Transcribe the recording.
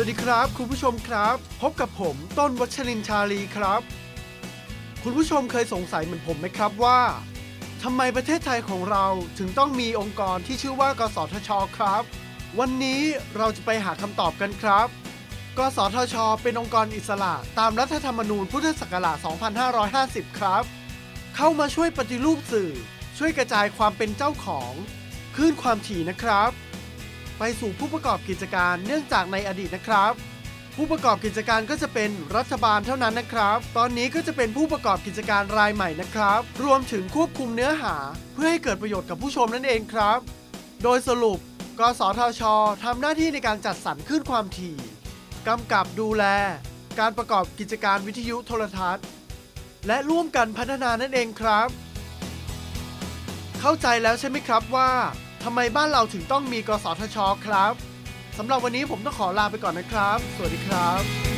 วัสดีครับ คุณผู้ชมครับ พบกับผมต้นวัชรินชาลีครับ คุณผู้ชมเคยสงสัยเหมือนผมไหมครับว่าทำไมประเทศไทยของเราถึงต้องมีองค์กรที่ชื่อว่ากสทช ครับ วันนี้เราจะไปหาคำตอบกันครับ กสทช เป็นองค์กรอิสระตามรัฐธรรมนูญพุทธศักราช 2550 ครับ เข้ามาช่วยปฏิรูปสื่อ ช่วยกระจายความเป็นเจ้าของคลื่นความถี่นะครับ ไปสู่ผู้ประกอบกิจการเนื่องจากในอดีตนะครับ ผู้ประกอบกิจการก็จะเป็นรัฐบาลเท่านั้นนะครับ ตอนนี้ก็จะเป็นผู้ประกอบกิจการรายใหม่นะครับ รวมถึงควบคุมเนื้อหา เพื่อให้เกิดประโยชน์กับผู้ชมนั่นเองครับ โดยสรุปกสทชทำหน้าที่ในการจัดสรรคลื่นความถี่กำกับดูแล การประกอบกิจการวิทยุโทรทัศน์ และร่วมกันพัฒนานั่นเองครับ เข้าใจแล้วใช่ไหมครับว่าทำไมบ้านเราถึงต้องมีกสทช ครับสำหรับวันนี้ผมต้องขอลาไปก่อนนะครับ สวัสดีครับ